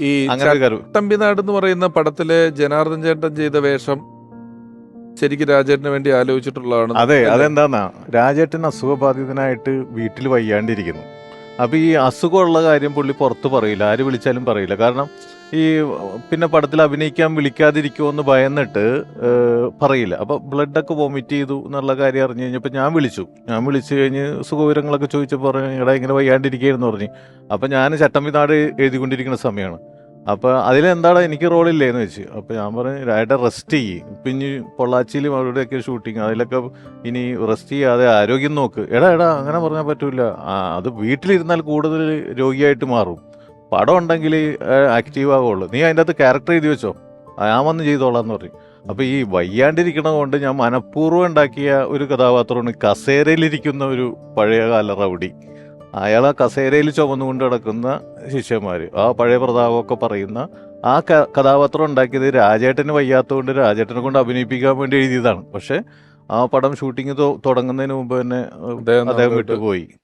ഈ ചട്ടമ്പിനാട് എന്ന് പറയുന്ന പടത്തിലെ ജനാർദ്ദൻ ചേട്ടൻ ചെയ്ത വേഷം ശരിക്കും രാജേട്ടന് വേണ്ടി ആലോചിച്ചിട്ടുള്ളതാണ് അതെ അതെന്താന്നാ? രാജേട്ടൻ അസുഖബാധിതനായിട്ട് വീട്ടിൽ വയ്യാണ്ടിരിക്കുന്നു. അപ്പൊ ഈ അസുഖമുള്ള കാര്യം പുള്ളി പുറത്ത് പറയില്ല. ആര് വിളിച്ചാലും പറയില്ല. കാരണം ഈ പിന്നെ പടത്തിൽ അഭിനയിക്കാൻ വിളിക്കാതിരിക്കുമോ എന്ന് ഭയന്നിട്ട് പറയില്ല. അപ്പം ബ്ലഡൊക്കെ വോമിറ്റ് ചെയ്തു എന്നുള്ള കാര്യം അറിഞ്ഞു കഴിഞ്ഞപ്പോൾ ഞാൻ വിളിച്ചു. ഞാൻ വിളിച്ചു കഴിഞ്ഞ് സുഖവിവരങ്ങളൊക്കെ ചോദിച്ചപ്പോൾ പറഞ്ഞു എടാ ഇങ്ങനെ വയ്യാണ്ടിരിക്കുകയെന്ന് പറഞ്ഞു. അപ്പോൾ ഞാൻ ചട്ടമ്പിനാട് എഴുതിക്കൊണ്ടിരിക്കുന്ന സമയമാണ്. അപ്പോൾ അതിലെന്താണ് എനിക്ക് റോളില്ലേന്ന് വെച്ച്. അപ്പോൾ ഞാൻ പറഞ്ഞു രാജേട്ടൻ റെസ്റ്റ് ചെയ്യും. ഇപ്പം ഇനി പൊള്ളാച്ചിയിലും അവിടെയൊക്കെ ഷൂട്ടിങ് അതിലൊക്കെ ഇനി റെസ്റ്റ് ചെയ്യാതെ ആരോഗ്യം നോക്ക്. എടാ എടാ അങ്ങനെ പറഞ്ഞാൽ പറ്റില്ല അത് വീട്ടിലിരുന്നാൽ കൂടുതൽ രോഗിയായിട്ട് മാറും. പടം ഉണ്ടെങ്കിൽ ആക്റ്റീവ് ആവുള്ളൂ. നീ അതിന്റെ അകത്ത് ക്യാരക്ടർ എഴുതി വെച്ചോ? ഞാൻ വന്ന് ചെയ്തോളാം എന്ന് പറയും. അപ്പോൾ ഈ വയ്യാണ്ടിരിക്കണ കൊണ്ട് ഞാൻ മനഃപൂർവം ഉണ്ടാക്കിയ ഒരു കഥാപാത്രമാണ് കസേരയിലിരിക്കുന്ന ഒരു പഴയകാല റൗഡി. അയാൾ ആ കസേരയിൽ ചുമന്നുകൊണ്ട് കിടക്കുന്ന ശിഷ്യന്മാർ ആ പഴയ പ്രതാപമൊക്കെ പറയുന്ന ആ ക- കഥാപാത്രം ഉണ്ടാക്കിയത് രാജേട്ടന് വയ്യാത്തതുകൊണ്ട് രാജേട്ടനെ കൊണ്ട് അഭിനയിപ്പിക്കാൻ വേണ്ടി എഴുതിയതാണ്. പക്ഷേ ആ പടം ഷൂട്ടിങ് തുടങ്ങുന്നതിന് മുമ്പ് തന്നെ അദ്ദേഹം വിട്ടുപോയി.